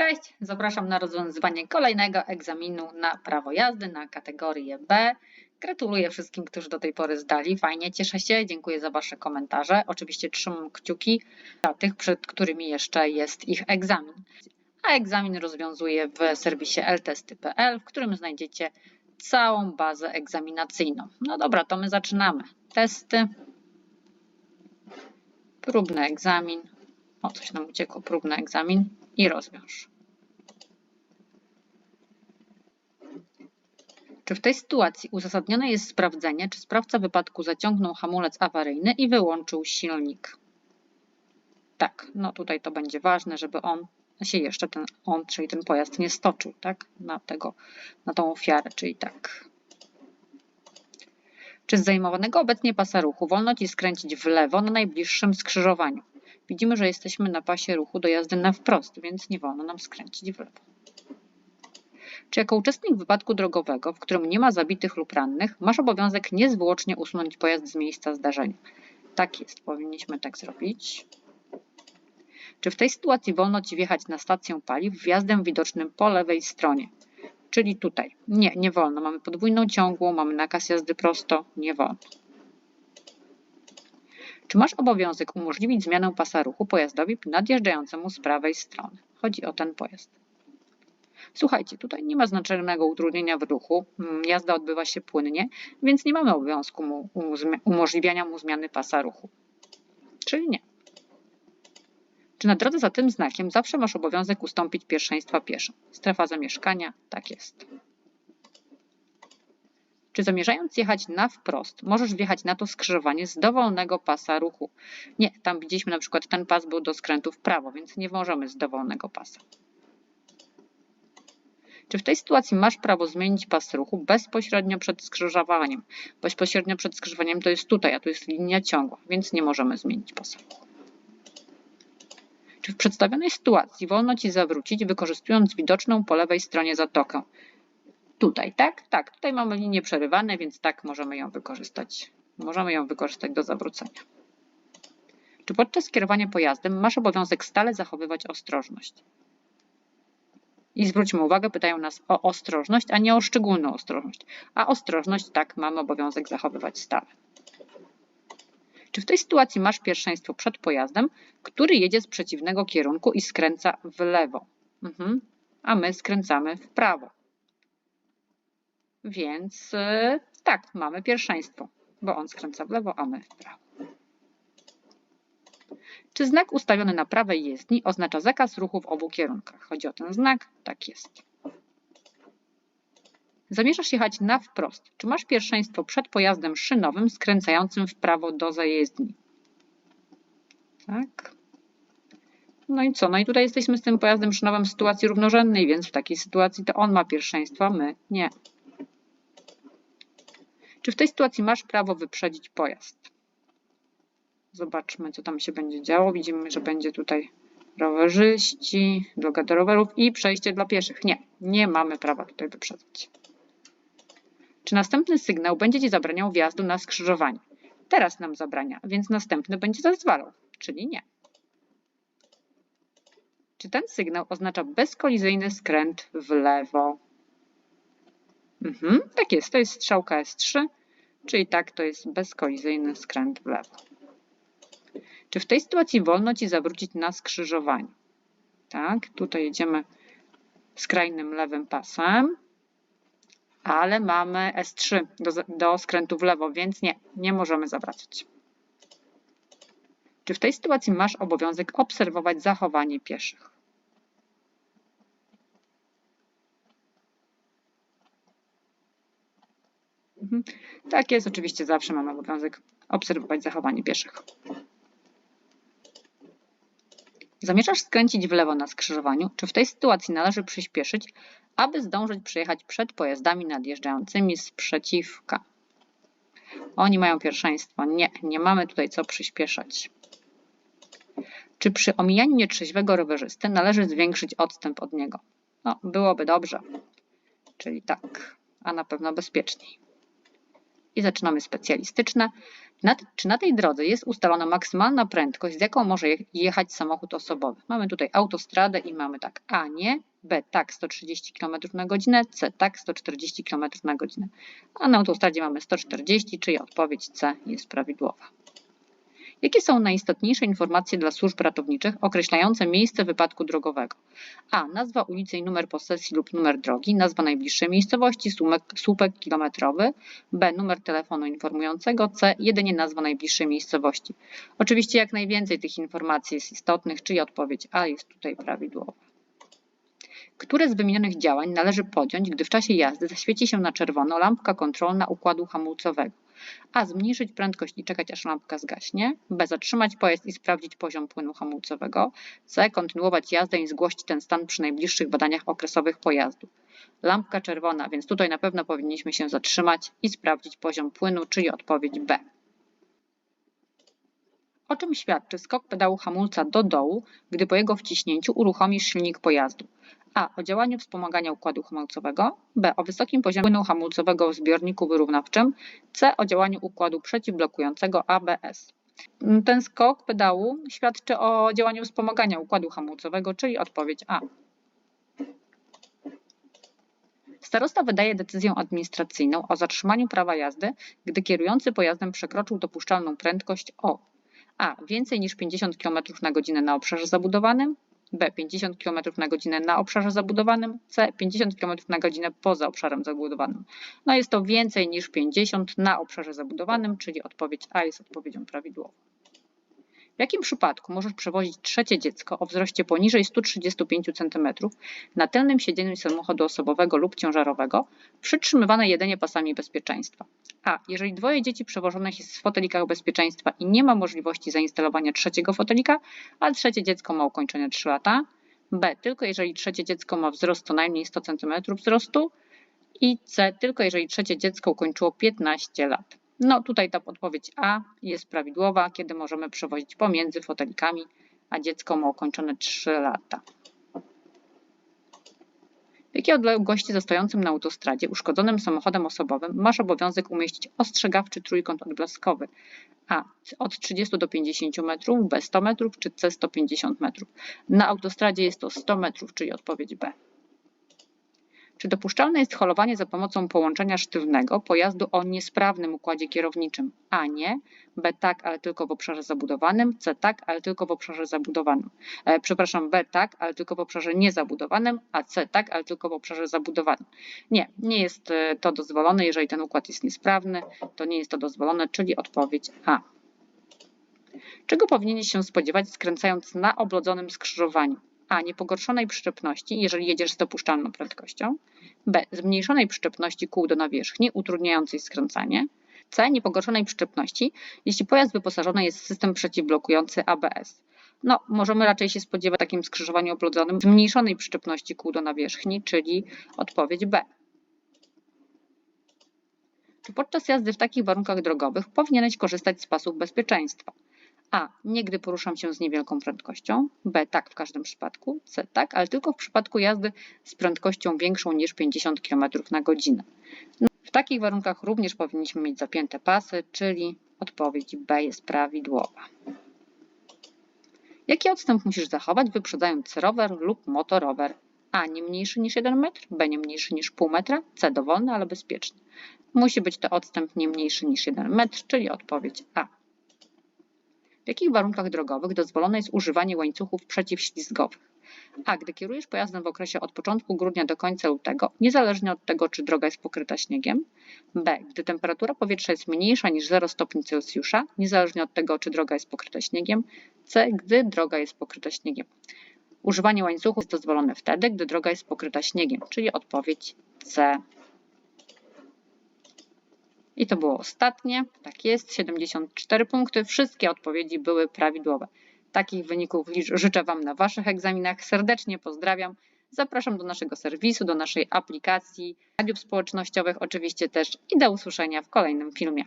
Cześć, zapraszam na rozwiązywanie kolejnego egzaminu na prawo jazdy na kategorię B. Gratuluję wszystkim, którzy do tej pory zdali. Fajnie, cieszę się, dziękuję za Wasze komentarze. Oczywiście trzymam kciuki dla tych, przed którymi jeszcze jest ich egzamin. A egzamin rozwiązuję w serwisie ltesty.pl, w którym znajdziecie całą bazę egzaminacyjną. No dobra, to my zaczynamy. Testy. Próbny egzamin. O, coś nam uciekło. Próbny egzamin i rozwiąż. Czy w tej sytuacji uzasadnione jest sprawdzenie, czy sprawca wypadku zaciągnął hamulec awaryjny i wyłączył silnik? Tak, no tutaj to będzie ważne, żeby on się jeszcze ten on, czyli ten pojazd nie stoczył, tak, na tego, na tą ofiarę, czyli tak. Czy z zajmowanego obecnie pasa ruchu wolno Ci skręcić w lewo na najbliższym skrzyżowaniu? Widzimy, że jesteśmy na pasie ruchu do jazdy na wprost, więc nie wolno nam skręcić w lewo. Czy jako uczestnik wypadku drogowego, w którym nie ma zabitych lub rannych, masz obowiązek niezwłocznie usunąć pojazd z miejsca zdarzenia? Tak jest, powinniśmy tak zrobić. Czy w tej sytuacji wolno Ci wjechać na stację paliw wjazdem widocznym po lewej stronie? Czyli tutaj. Nie, nie wolno. Mamy podwójną ciągłą, mamy nakaz jazdy prosto, nie wolno. Czy masz obowiązek umożliwić zmianę pasa ruchu pojazdowi nadjeżdżającemu z prawej strony? Chodzi o ten pojazd. Słuchajcie, tutaj nie ma znacznego utrudnienia w ruchu, mm, jazda odbywa się płynnie, więc nie mamy obowiązku mu, umożliwiania mu zmiany pasa ruchu. Czyli nie. Czy na drodze za tym znakiem zawsze masz obowiązek ustąpić pierwszeństwa pieszym? Strefa zamieszkania? Tak jest. Czy zamierzając jechać na wprost, możesz wjechać na to skrzyżowanie z dowolnego pasa ruchu? Nie, tam widzieliśmy na przykład ten pas był do skrętu w prawo, więc nie możemy z dowolnego pasa. Czy w tej sytuacji masz prawo zmienić pas ruchu bezpośrednio przed skrzyżowaniem? Bezpośrednio przed skrzyżowaniem to jest tutaj, a tu jest linia ciągła, więc nie możemy zmienić pasu ruchu. Czy w przedstawionej sytuacji wolno Ci zawrócić, wykorzystując widoczną po lewej stronie zatokę? Tutaj, tak? Tak, tutaj mamy linie przerywane, więc tak możemy ją wykorzystać. Możemy ją wykorzystać do zawrócenia. Czy podczas kierowania pojazdem masz obowiązek stale zachowywać ostrożność? I zwróćmy uwagę, pytają nas o ostrożność, a nie o szczególną ostrożność. A ostrożność, tak, mamy obowiązek zachowywać stale. Czy w tej sytuacji masz pierwszeństwo przed pojazdem, który jedzie z przeciwnego kierunku i skręca w lewo, mhm. a my skręcamy w prawo? Więc y, tak, mamy pierwszeństwo, bo on skręca w lewo, a my w prawo. Czy znak ustawiony na prawej jezdni oznacza zakaz ruchu w obu kierunkach? Chodzi o ten znak? Tak jest. Zamierzasz jechać na wprost. Czy masz pierwszeństwo przed pojazdem szynowym skręcającym w prawo do zajezdni? Tak. No i co? No i tutaj jesteśmy z tym pojazdem szynowym w sytuacji równorzędnej, więc w takiej sytuacji to on ma pierwszeństwo, a my nie. Czy w tej sytuacji masz prawo wyprzedzić pojazd? Zobaczmy, co tam się będzie działo. Widzimy, że będzie tutaj rowerzyści, droga do rowerów i przejście dla pieszych. Nie, nie mamy prawa tutaj wyprzedzać. Czy następny sygnał będzie Ci zabraniał wjazdu na skrzyżowanie? Teraz nam zabrania, więc następny będzie zezwalał, czyli nie. Czy ten sygnał oznacza bezkolizyjny skręt w lewo? Mhm, tak jest, to jest strzałka S3, czyli tak, to jest bezkolizyjny skręt w lewo. Czy w tej sytuacji wolno Ci zawrócić na skrzyżowaniu? Tak, tutaj jedziemy skrajnym lewym pasem, ale mamy S3 do, do skrętu w lewo, więc nie, nie możemy zawracać. Czy w tej sytuacji masz obowiązek obserwować zachowanie pieszych? Mhm. Tak jest, oczywiście zawsze mamy obowiązek obserwować zachowanie pieszych. Zamierzasz skręcić w lewo na skrzyżowaniu? Czy w tej sytuacji należy przyspieszyć, aby zdążyć przejechać przed pojazdami nadjeżdżającymi z przeciwka? Oni mają pierwszeństwo. Nie, nie mamy tutaj co przyspieszać. Czy przy omijaniu nietrzeźwego rowerzysty należy zwiększyć odstęp od niego? No, byłoby dobrze. Czyli tak, a na pewno bezpieczniej. I zaczynamy specjalistyczne. Na, czy na tej drodze jest ustalona maksymalna prędkość, z jaką może je- jechać samochód osobowy? Mamy tutaj autostradę i mamy tak A nie, B tak 130 km na godzinę, C tak 140 km na godzinę. A na autostradzie mamy 140, czyli odpowiedź C jest prawidłowa. Jakie są najistotniejsze informacje dla służb ratowniczych określające miejsce wypadku drogowego? A. Nazwa ulicy i numer posesji lub numer drogi, nazwa najbliższej miejscowości, słupek, słupek kilometrowy. B. Numer telefonu informującego. C. Jedynie nazwa najbliższej miejscowości. Oczywiście jak najwięcej tych informacji jest istotnych, czyli odpowiedź A jest tutaj prawidłowa. Które z wymienionych działań należy podjąć, gdy w czasie jazdy zaświeci się na czerwono lampka kontrolna układu hamulcowego? A. Zmniejszyć prędkość i czekać aż lampka zgaśnie. B. Zatrzymać pojazd i sprawdzić poziom płynu hamulcowego. C. Kontynuować jazdę i zgłosić ten stan przy najbliższych badaniach okresowych pojazdu. Lampka czerwona, więc tutaj na pewno powinniśmy się zatrzymać i sprawdzić poziom płynu, czyli odpowiedź B. O czym świadczy skok pedału hamulca do dołu, gdy po jego wciśnięciu uruchomisz silnik pojazdu? A. O działaniu wspomagania układu hamulcowego. B. O wysokim poziomie płynu hamulcowego w zbiorniku wyrównawczym. C. O działaniu układu przeciwblokującego ABS. Ten skok pedału świadczy o działaniu wspomagania układu hamulcowego, czyli odpowiedź A. Starosta wydaje decyzję administracyjną o zatrzymaniu prawa jazdy, gdy kierujący pojazdem przekroczył dopuszczalną prędkość o a. Więcej niż 50 km na godzinę na obszarze zabudowanym. B. 50 km na godzinę na obszarze zabudowanym. C. 50 km na godzinę poza obszarem zabudowanym. No jest to więcej niż 50 na obszarze zabudowanym, czyli odpowiedź A jest odpowiedzią prawidłową. W jakim przypadku możesz przewozić trzecie dziecko o wzroście poniżej 135 cm na tylnym siedzeniu samochodu osobowego lub ciężarowego, przytrzymywane jedynie pasami bezpieczeństwa? A. Jeżeli dwoje dzieci przewożonych jest w fotelikach bezpieczeństwa i nie ma możliwości zainstalowania trzeciego fotelika, a trzecie dziecko ma ukończone 3 lata. B. Tylko jeżeli trzecie dziecko ma wzrost co najmniej 100 cm wzrostu. I C. Tylko jeżeli trzecie dziecko ukończyło 15 lat. No tutaj ta odpowiedź A jest prawidłowa, kiedy możemy przewozić pomiędzy fotelikami, a dziecko ma ukończone 3 lata. W jakiej odległości za stojącym na autostradzie uszkodzonym samochodem osobowym masz obowiązek umieścić ostrzegawczy trójkąt odblaskowy? A. Od 30 do 50 metrów, B 100 metrów czy C 150 metrów? Na autostradzie jest to 100 metrów, czyli odpowiedź B. Czy dopuszczalne jest holowanie za pomocą połączenia sztywnego pojazdu o niesprawnym układzie kierowniczym? A nie, B tak, ale tylko w obszarze zabudowanym, C tak, ale tylko w obszarze zabudowanym. E, przepraszam, B tak, ale tylko w obszarze niezabudowanym, a C tak, ale tylko w obszarze zabudowanym. Nie, nie jest e, to dozwolone, jeżeli ten układ jest niesprawny, to nie jest to dozwolone, czyli odpowiedź A. Czego powinieneś się spodziewać skręcając na oblodzonym skrzyżowaniu? A. Niepogorszonej przyczepności, jeżeli jedziesz z dopuszczalną prędkością. B. Zmniejszonej przyczepności kół do nawierzchni, utrudniającej skręcanie. C. Niepogorszonej przyczepności, jeśli pojazd wyposażony jest w system przeciwblokujący ABS. No, możemy raczej się spodziewać w takim skrzyżowaniu oblodzonym zmniejszonej przyczepności kół do nawierzchni, czyli odpowiedź B. Czy podczas jazdy w takich warunkach drogowych powinieneś korzystać z pasów bezpieczeństwa? A. Nie gdy poruszam się z niewielką prędkością. B. Tak w każdym przypadku. C. Tak, ale tylko w przypadku jazdy z prędkością większą niż 50 km na godzinę. No, w takich warunkach również powinniśmy mieć zapięte pasy, czyli odpowiedź B jest prawidłowa. Jaki odstęp musisz zachować, wyprzedzając rower lub motorower? A. Nie mniejszy niż 1 metr, B. Nie mniejszy niż pół metra, C. Dowolny, ale bezpieczny. Musi być to odstęp nie mniejszy niż 1 metr, czyli odpowiedź A. Jakich warunkach drogowych dozwolone jest używanie łańcuchów przeciwślizgowych? A. Gdy kierujesz pojazdem w okresie od początku grudnia do końca lutego, niezależnie od tego, czy droga jest pokryta śniegiem. B. Gdy temperatura powietrza jest mniejsza niż 0 stopni Celsjusza, niezależnie od tego, czy droga jest pokryta śniegiem. C. Gdy droga jest pokryta śniegiem. Używanie łańcuchów jest dozwolone wtedy, gdy droga jest pokryta śniegiem, czyli odpowiedź C. I to było ostatnie. Tak jest, 74 punkty. Wszystkie odpowiedzi były prawidłowe. Takich wyników życzę Wam na Waszych egzaminach. Serdecznie pozdrawiam. Zapraszam do naszego serwisu, do naszej aplikacji, mediów społecznościowych oczywiście też i do usłyszenia w kolejnym filmie.